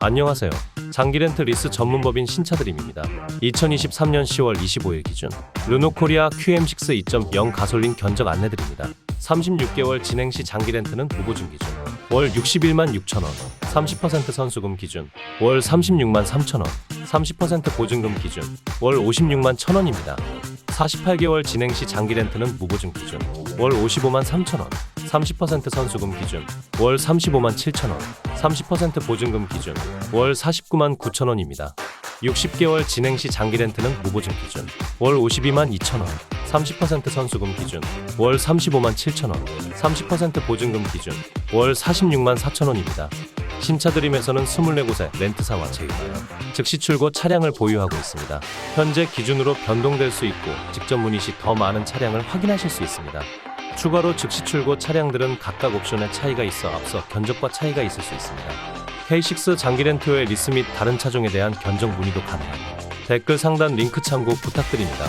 안녕하세요. 장기 렌트 리스 전문법인 신차드림입니다. 2023년 10월 25일 기준 르노코리아 QM6 2.0 가솔린 견적 안내드립니다. 36개월 진행 시 장기 렌트는 무보증 기준 월 61만 6천 원, 30% 선수금 기준 월 36만 3천 원, 30% 보증금 기준 월 56만 1천 원입니다. 48개월 진행 시 장기 렌트는 무보증 기준 월 55만 3천 원, 30% 선수금 기준 월 35만 7천 원, 30% 보증금 기준 월 49만 9천 원입니다. 60개월 진행 시 장기 렌트는 무보증 기준 월 52만 2천 원, 30% 선수금 기준 월 35만 7천 원, 30% 보증금 기준 월 46만 4천 원입니다. 신차드림에서는 24곳의 렌트사와 제휴하여 즉시 출고 차량을 보유하고 있습니다. 현재 기준으로 변동될 수 있고 직접 문의 시 더 많은 차량을 확인하실 수 있습니다. 추가로 즉시 출고 차량들은 각각 옵션의 차이가 있어 앞서 견적과 차이가 있을 수 있습니다. K6 장기 렌트의 리스 및 다른 차종에 대한 견적 문의도 가능합니다. 댓글 상단 링크 참고 부탁드립니다.